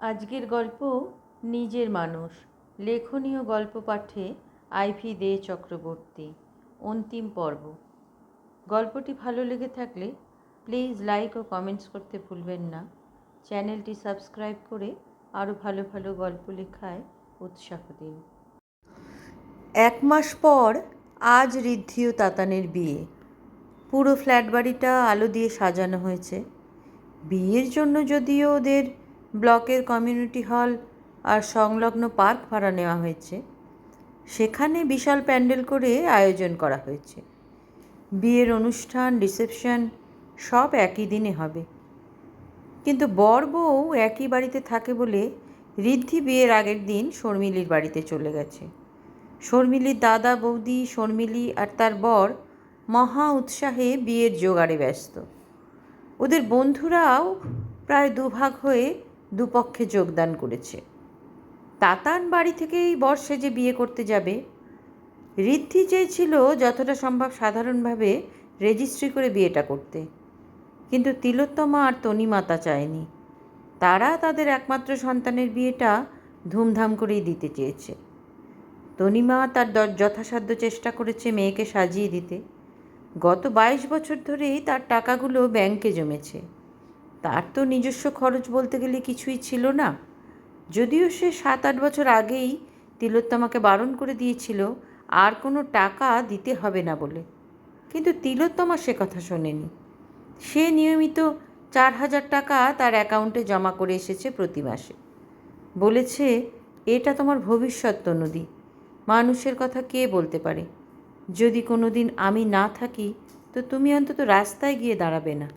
আজকের গল্প নিজের মানুষ। লেখনীয় গল্প পাঠে আইভি দে চক্রবর্তী। অন্তিম পর্ব। গল্পটি ভালো লেগে থাকলে প্লিজ লাইক ও কমেন্টস করতে ভুলবেন না। চ্যানেলটি সাবস্ক্রাইব করে আরও ভালো ভালো গল্প লেখায় উৎসাহ দিন। এক মাস পর আজ ঋদ্ধি ও তাতানের বিয়ে। পুরো ফ্ল্যাট বাড়িটা আলো দিয়ে সাজানো হয়েছে। বিয়ের জন্য যদিও ওদের ব্লকের কমিউনিটি হল আর সংলগ্ন পার্ক ভাড়া নেওয়া হয়েছে। সেখানে বিশাল প্যান্ডেল করে আয়োজন করা হয়েছে। বিয়ের অনুষ্ঠান, রিসেপশন সব একই দিনে হবে। কিন্তু বর বউ একই বাড়িতে থাকে বলে ঋদ্ধি বিয়ের আগের দিন শর্মিলির বাড়িতে চলে গেছে। শর্মিলির দাদা, বৌদি, শর্মিলি আর তার বর মহা উৎসাহে বিয়ের জোগাড়ে ব্যস্ত। ওদের বন্ধুরাও প্রায় দুভাগ হয়ে দুপক্ষে যোগদান করেছে। তাতান বাড়ি থেকেই বর্ষে যে বিয়ে করতে যাবে। ঋদ্ধি চেয়েছিল যতটা সম্ভব সাধারণভাবে রেজিস্ট্রি করে বিয়েটা করতে। কিন্তু তিলোত্তমা আর তনিমাতা চায়নি। তারা তাদের একমাত্র সন্তানের বিয়েটা ধুমধাম করেই দিতে চেয়েছে। তনিমা তার যথাসাধ্য চেষ্টা করেছে মেয়েকে সাজিয়ে দিতে। গত বাইশ বছর ধরেই তার টাকাগুলো ব্যাংকে জমেছে। তার তো নিজস্ব খরচ বলতে গেলে কিছুই ছিল না। যদিও সে সাত আট বছর আগেই তিলোত্তমাকে বারণ করে দিয়েছিল, আর কোনো টাকা দিতে হবে না বলে। কিন্তু তিলোত্তমা সে কথা শোনেনি। সে নিয়মিত চার হাজার টাকা তার অ্যাকাউন্টে জমা করে এসেছে প্রতি মাসে। বলেছে, এটা তোমার ভবিষ্যৎ নদী মানুষের কথা কে বলতে পারে? যদি কোনো দিন আমি না থাকি, তো তুমি অন্তত রাস্তায় গিয়ে দাঁড়াবে না।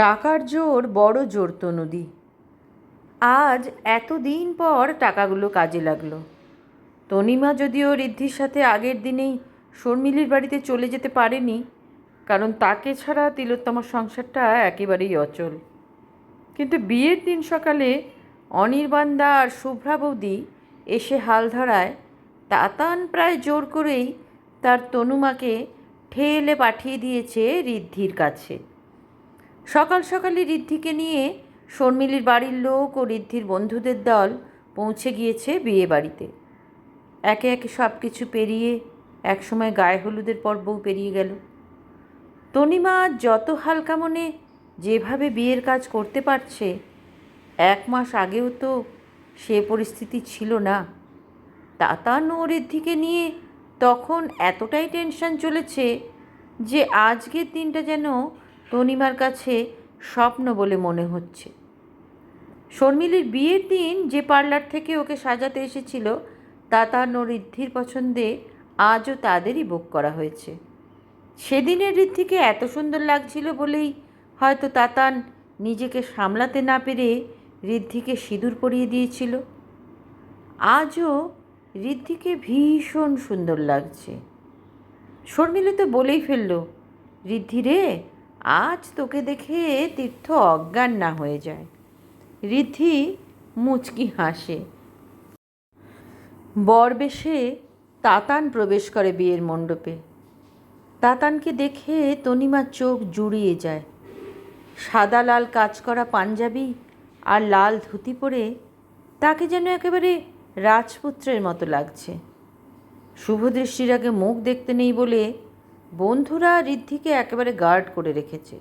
টাকার জোর বড় জোর তো নদী। আজ এতদিন পর টাকাগুলো কাজে লাগল। তনিমা যদিও ঋদ্ধির সাথে আগের দিনেই শর্মিলির বাড়িতে চলে যেতে পারেনি, কারণ তাকে ছাড়া তিলোত্তমার সংসারটা একেবারেই অচল। কিন্তু বিয়ের দিন সকালে অনির্বাণদা আর শুভ্রা বৌদি এসে হাল ধরায়, তাতান প্রায় জোর করেই তার তনুমাকে ঠেলে পাঠিয়ে দিয়েছে ঋদ্ধির কাছে। সকাল সকালে ঋদ্ধিকে নিয়ে শর্মিলির বাড়ির লোক ও ঋদ্ধির বন্ধুদের দল পৌঁছে গিয়েছে বিয়ে বাড়িতে। একে একে সব কিছু পেরিয়ে একসময় গায়ে হলুদের পর্বও পেরিয়ে গেল। তনিমা যত হালকা মনে যেভাবে বিয়ের কাজ করতে পারছে, এক মাস আগেও তো সে পরিস্থিতি ছিল না। তাতান ও ঋদ্ধিকে নিয়ে তখন এতটাই টেনশন চলেছে যে আজকের দিনটা যেন তনিমার কাছে স্বপ্ন বলে মনে হচ্ছে। শর্মিলির বিয়ের দিন যে পার্লার থেকে ওকে সাজাতে এসেছিল তাতান ও ঋদ্ধির পছন্দে আজও তাদেরই বুক করা হয়েছে। সেদিনের ঋদ্ধিকে এত সুন্দর লাগছিল বলেই হয়তো তাতান নিজেকে সামলাতে না পেরে ঋদ্ধিকে সিঁদুর পরিয়ে দিয়েছিল। আজও ঋদ্ধিকে ভীষণ সুন্দর লাগছে। শর্মিলি তো বলেই ফেলল, ঋদ্ধি রে আজ তোকে দেখে তীর্থ অজ্ঞান না হয়ে যায়। ঋদ্ধি মুচকি হাসে। বরবেশে তাতান প্রবেশ করে বিয়ের মণ্ডপে। তাতানকে দেখে তনিমার চোখ জুড়িয়ে যায়। সাদা লাল কাজ করা পাঞ্জাবি আর লাল ধুতি পরে তাকে যেন একেবারে রাজপুত্রের মতো লাগছে। শুভদৃষ্টির আগে মুখ দেখতে নেই বলে বন্ধুরা ঋদ্ধিকে একেবারে গার্ড করে রেখেছে।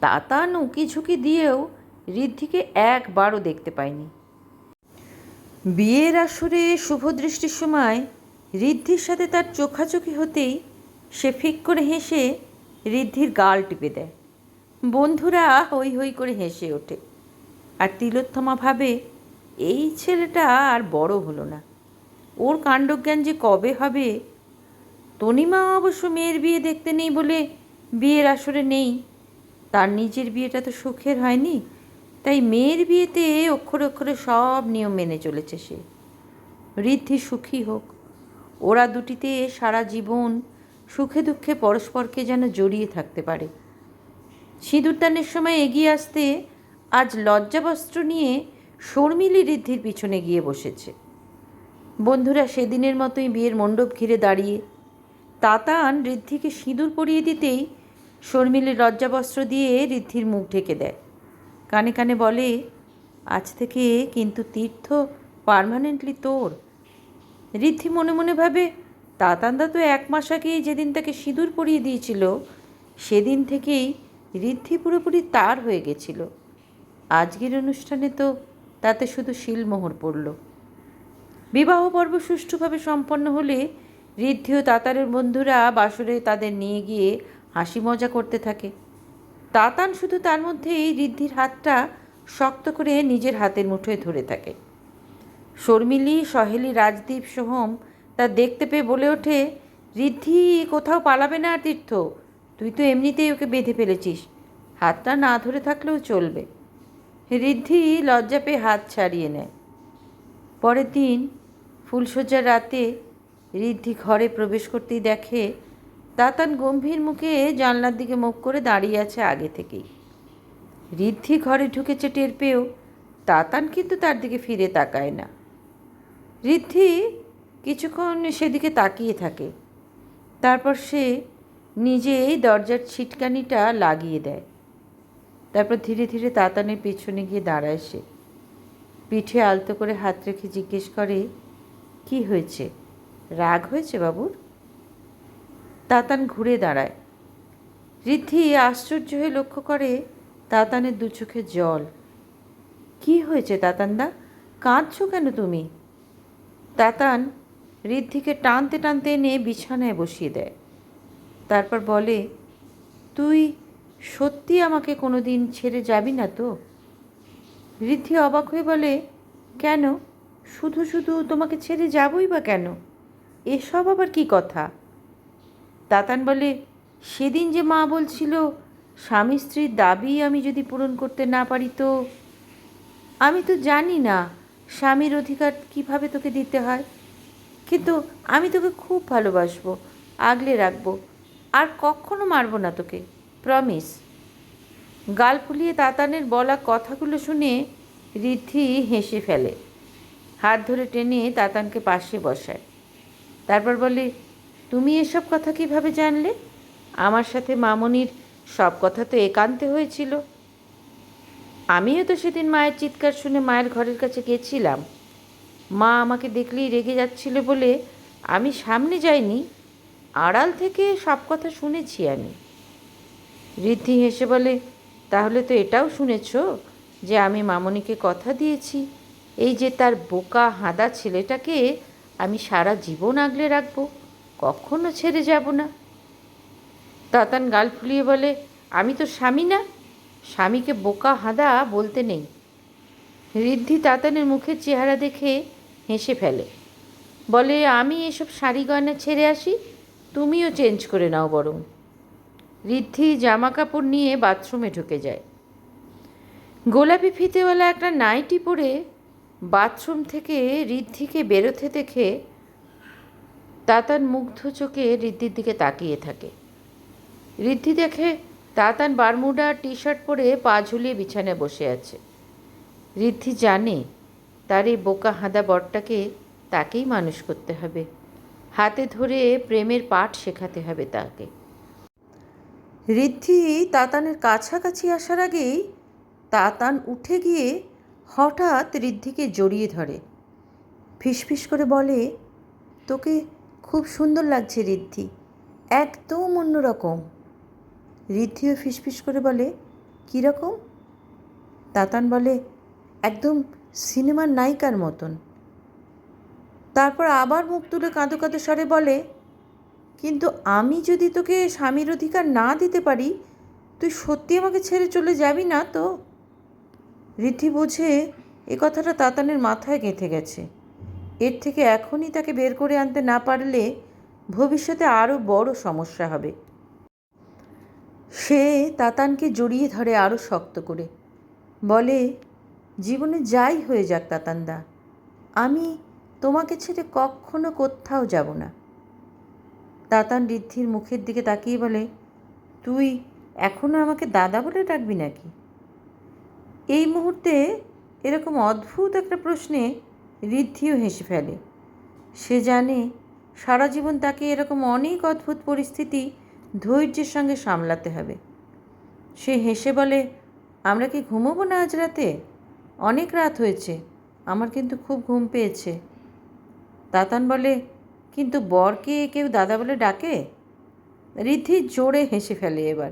তাতান উকি ঝুঁকি দিয়েও ঋদ্ধিকে একবারও দেখতে পায়নি। বিয়ের আসরে শুভদৃষ্টির সময় ঋদ্ধির সাথে তার চোখাচোখি হতেই সে ফিক করে হেসে ঋদ্ধির গাল টিপে দেয়। বন্ধুরা হই হই করে হেসে ওঠে। আর তিলোত্তমা ভাবে, এই ছেলেটা আর বড় হলো না। ওর কাণ্ডজ্ঞান যে কবে হবে তনিমা অবশ্য মেয়ের বিয়ে দেখতে নেই বলে বিয়ের আসরে নেই। তার নিজের বিয়েটা তো সুখের হয়নি। তাই মেয়ের বিয়েতে অক্ষরে অক্ষরে সব নিয়ম মেনে চলেছে সে। ঋদ্ধি সুখী হোক। ওরা দুটিতে সারা জীবন সুখে দুঃখে পরস্পরকে যেন জড়িয়ে থাকতে পারে। সিঁদুরদানের সময় এগিয়ে আসতে আজ লজ্জাবস্ত্র নিয়ে শর্মিলি ঋদ্ধির পিছনে গিয়ে বসেছে। বন্ধুরা, সেদিনের মতোই বিয়ের মণ্ডপ ঘিরে দাঁড়িয়ে তাতান ঋদ্ধিকে সিঁদুর পরিয়ে দিতেই শর্মিলির লজ্জাবস্ত্র দিয়ে ঋদ্ধির মুখ ঢেকে দেয়। কানে কানে বলে, আজ থেকে কিন্তু তীর্থ পার্মানেন্টলি তোর। ঋদ্ধি মনে মনে ভাবে, তাতান্দা তো এক মাস আগেই যেদিন তাকে সিঁদুর পরিয়ে দিয়েছিল, সেদিন থেকেই ঋদ্ধি পুরোপুরি তার হয়ে গেছিল। আজকের অনুষ্ঠানে তো তাতে শুধু শিলমোহর পড়ল। বিবাহ পর্ব সুষ্ঠুভাবে সম্পন্ন হলে ঋদ্ধি ও তাতারের বন্ধুরা বাসরে তাদের নিয়ে গিয়ে হাসি মজা করতে থাকে। তাতান শুধু তার মধ্যেই ঋদ্ধির হাতটা শক্ত করে নিজের হাতের মুঠোয় ধরে থাকে। শর্মিলি, সহেলি, রাজদীপ সোহম তা দেখতে পেয়ে বলে ওঠে, ঋদ্ধি, কোথাও পালাবে না তীর্থ। তুই তো এমনিতেই ওকে বেঁধে ফেলেছিস। হাতটা না ধরে থাকলেও চলবে। ঋদ্ধি লজ্জা পেয়ে হাত ছাড়িয়ে নেয়। পরের দিন ফুলশয্যার রাতে ঋদ্ধি ঘরে প্রবেশ করতেই দেখে তাতান গম্ভীর মুখে জানলার দিকে মুখ করে দাঁড়িয়ে আছে আগে থেকেই। ঋদ্ধি ঘরে ঢুকেছে টের পেয়েও তাতান কিন্তু তার দিকে ফিরে তাকায় না। ঋদ্ধি কিছুক্ষণ সেদিকে তাকিয়ে থাকে। তারপর সে নিজেই দরজার ছিটকানিটা লাগিয়ে দেয়। তারপর ধীরে ধীরে তাতানের পেছনে গিয়ে দাঁড়ায় সে। পিঠে আলতো করে হাত রেখে জিজ্ঞেস করে, কি হয়েছে? রাগ হয়েছে বাবুর? তাতান ঘুরে দাঁড়ায়। ঋদ্ধি আশ্চর্য হয়ে লক্ষ্য করে তাতানের দু চোখে জল। কি হয়েছে তাতানদা? কাঁদছ কেন তুমি? তাতান ঋদ্ধিকে টানতে টানতে এনে বিছানায় বসিয়ে দেয়। তারপর বলে, তুই সত্যি আমাকে কোনো দিন ছেড়ে যাবি না তো? ঋদ্ধি অবাক হয়ে বলে, কেন? শুধু শুধু তোমাকে ছেড়ে যাবই বা কেন? এসব আবার কি কথা? তাতান বলে, সেদিন যে মা বলছিল, স্বামী স্ত্রীর দাবি আমি যদি পূরণ করতে না পারি তো? আমি তো জানি না স্বামীর অধিকার কীভাবে তোকে দিতে হয়। কিন্তু আমি তোকে খুব ভালোবাসবো, আগলে রাখব, আর কখনো মারবো না তোকে প্রমিস গাল ফুলিয়ে তাতানের বলা কথাগুলো শুনে ঋদ্ধি হেসে ফেলে। হাত ধরে টেনে তাতানকে পাশে বসায়। তারপর বলে তুমি এসব কথা কীভাবে জানলে? আমার সাথে মামনির সব কথা তো একান্তে হয়েছিল। আমিও তো সেদিন মায়ের চিৎকার শুনে মায়ের ঘরের কাছে গেছিলাম। মা আমাকে দেখলেই রেগে যাচ্ছিল বলে আমি সামনে যাইনি, আড়াল থেকে সব কথা শুনেছি আমি। ঋদ্ধি হেসে বলে, তাহলে তো এটাও শুনেছ যে আমি মামনিকে কথা দিয়েছি? এই যে তার বোকা হাঁদা ছেলেটাকে আমি সারা জীবন আগলে রাখব, কখনো ছেড়ে যাব না। তাতান গাল ফুলিয়ে বলে, আমি তো স্বামী না, স্বামীকে বোকা হাঁদা বলতে নেই। ঋদ্ধি তাতানের মুখের চেহারা দেখে হেসে ফেলে। বলে, আমি এসব শাড়ি গয়না ছেড়ে আসি, তুমিও চেঞ্জ করে নাও বরং। ঋদ্ধি জামা কাপড় নিয়ে বাথরুমে ঢুকে যায়। গোলাপি ফিতেওয়ালা একটা নাইটি পরে বাথরুম থেকে ঋদ্ধিকে বেরোতে দেখে তাতান মুগ্ধ চোখে ঋদ্ধির দিকে তাকিয়ে থাকে। ঋদ্ধি দেখে তাতান বারমুডা টি শার্ট পরে পা ঝুলিয়ে বিছানায় বসে আছে। ঋদ্ধি জানে তার এই বোকা হাঁদা বরটাকে তাকেই মানুষ করতে হবে। হাতে ধরে প্রেমের পাঠ শেখাতে হবে তাকে। ঋদ্ধি তাতানের কাছাকাছি আসার আগেই তাতান উঠে গিয়ে হঠাৎ ঋদ্ধিকে জড়িয়ে ধরে। ফিসফিস করে বলে, তোকে খুব সুন্দর লাগছে ঋদ্ধি, একদম অন্যরকম ঋদ্ধিও ফিসফিস করে বলে কীরকম তাতান বলে, একদম সিনেমার নায়িকার মতন। তারপর আবার মুখ তুলে কাঁদো কাঁদো স্বরে বলে, কিন্তু আমি যদি তোকে স্বামীর অধিকার না দিতে পারি, তুই সত্যি আমাকে ছেড়ে চলে যাবি না তো? ঋদ্ধি বুঝে এ কথাটা তাতানের মাথায় গেঁথে গেছে। এর থেকে এখনই তাকে বের করে আনতে না পারলে ভবিষ্যতে আরও বড় সমস্যা হবে। সে তাতানকে জড়িয়ে ধরে আরও শক্ত করে। বলে, জীবনে যাই হয়ে যাক তাতানদা। আমি তোমাকে ছেড়ে কখনো কোথাও যাব না। তাতান ঋদ্ধির মুখের দিকে তাকিয়ে বলে, তুই এখনও আমাকে দাদা বলে ডাকবি নাকি? এই মুহূর্তে এরকম অদ্ভুত একটা প্রশ্নে ঋদ্ধিও হেসে ফেলে। সে জানে সারা জীবন তাকে এরকম অনেক অদ্ভুত পরিস্থিতি ধৈর্যের সঙ্গে সামলাতে হবে। সে হেসে বলে, আমরা কি ঘুমোবো না আজ রাতে? অনেক রাত হয়েছে, আমার কিন্তু খুব ঘুম পেয়েছে। তাতান বলে, কিন্তু বরকে কেউ দাদা বলে ডাকে? রিদ্ধি জোরে হেসে ফেলে এবার।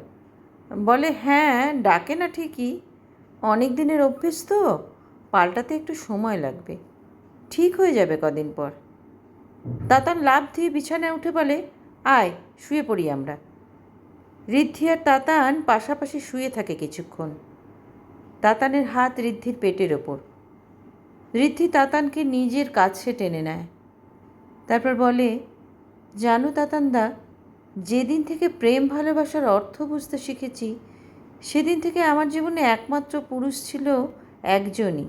বলে হ্যাঁ ডাকে না ঠিকই। অনেক দিনের অভ্যেস তো, পাল্টাতে একটু সময় লাগবে। ঠিক হয়ে যাবে কদিন পর। তাতান লাভ দিয়ে বিছানায় উঠে বলে, আয়, শুয়ে পড়ি আমরা। ঋদ্ধি আর তাতান পাশাপাশি শুয়ে থাকে কিছুক্ষণ। তাতানের হাত ঋদ্ধির পেটের ওপর। ঋদ্ধি তাতানকে নিজের কাছে টেনে নেয়। তারপর বলে, জানো তাতানদা যেদিন থেকে প্রেম ভালোবাসার অর্থ বুঝতে শিখেছি সেদিন থেকে আমার জীবনে একমাত্র পুরুষ ছিল একজনই।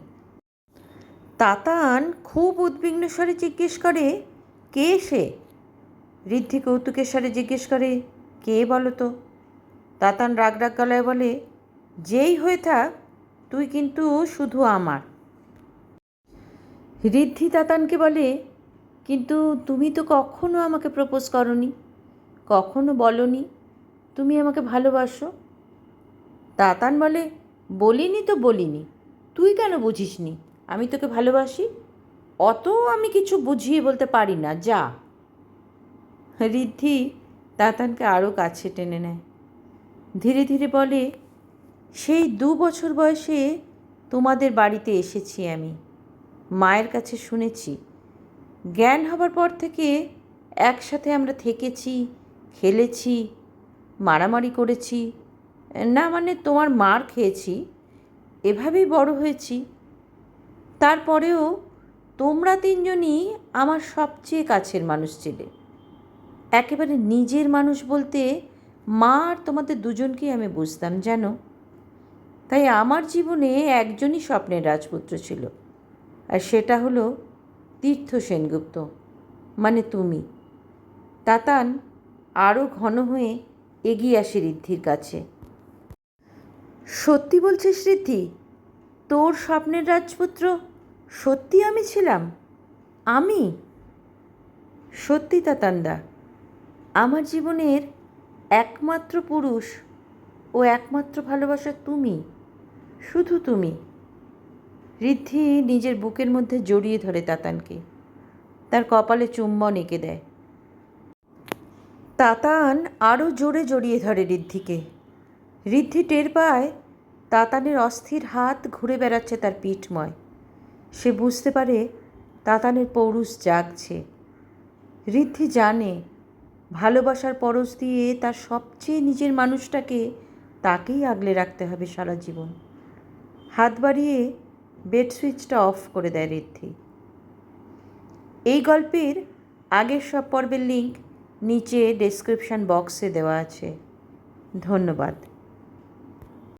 তাতান খুব উদ্বিগ্ন স্বরে জিজ্ঞেস করে, কে সে? ঋদ্ধি কৌতুকের স্বরে জিজ্ঞেস করে, কে বলো তো? তাতান রাগ রাগ গলায় বলে, যেই হয়ে থাক, তুই কিন্তু শুধু আমার। ঋদ্ধি তাতানকে বলে, কিন্তু তুমি তো কখনো আমাকে প্রপোজ করনি, কখনো বলনি, তুমি আমাকে ভালোবাসো। তাতান বলে, বলিনি তো বলিনি। তুই কেন বুঝিসনি? আমি তোকে ভালোবাসি? অত আমি কিছু বুঝিয়ে বলতে পারি না, যা। ঋদ্ধি তাতানকে আরও কাছে টেনে নেয়। ধীরে ধীরে বলে, সেই দু বছর বয়সে তোমাদের বাড়িতে এসেছি আমি। মায়ের কাছে শুনেছি। জ্ঞান হবার পর থেকে একসাথে আমরা থেকেছি, খেলেছি, মারামারি করেছি না মানে তোমার মার খেয়েছি, এভাবেই বড় হয়েছি। তারপরেও তোমরা তিনজনই আমার সবচেয়ে কাছের মানুষ ছিলে। একেবারে নিজের মানুষ বলতে মা আর তোমাদের দুজনকেই আমি বুঝতাম, জানো? তাই আমার জীবনে একজনই স্বপ্নের রাজপুত্র ছিল, আর সেটা হলো তীর্থ সেনগুপ্ত মানে তুমি। তাতান আরও ঘন হয়ে এগিয়ে আসে ঋদ্ধির কাছে। সত্যি বলছিস ঋদ্ধি? তোর স্বপ্নের রাজপুত্র? সত্যি আমি ছিলাম? আমি? সত্যি তাতান্দা, আমার জীবনের একমাত্র পুরুষ ও একমাত্র ভালোবাসা তুমি, শুধু তুমি। ঋদ্ধি নিজের বুকের মধ্যে জড়িয়ে ধরে তাতানকে। তার কপালে চুম্বন এঁকে দেয়। তাতান আরও জোরে জড়িয়ে ধরে ঋদ্ধিকে। ঋদ্ধি টের পায়, তাতানের অস্থির হাত ঘুরে বেড়াচ্ছে তার পিঠময়। সে বুঝতে পারে তাতানের পৌরুষ জাগছে। ঋদ্ধি জানে, ভালোবাসার পরশ দিয়ে তার সবচেয়ে নিজের মানুষটাকে তাকেই আগলে রাখতে হবে সারা জীবন। হাত বাড়িয়ে বেড সুইচটা অফ করে দেয় ঋদ্ধি। এই গল্পের আগের সব পর্বের লিঙ্ক নিচে ডেসক্রিপশান বক্সে দেওয়া আছে। ধন্যবাদ।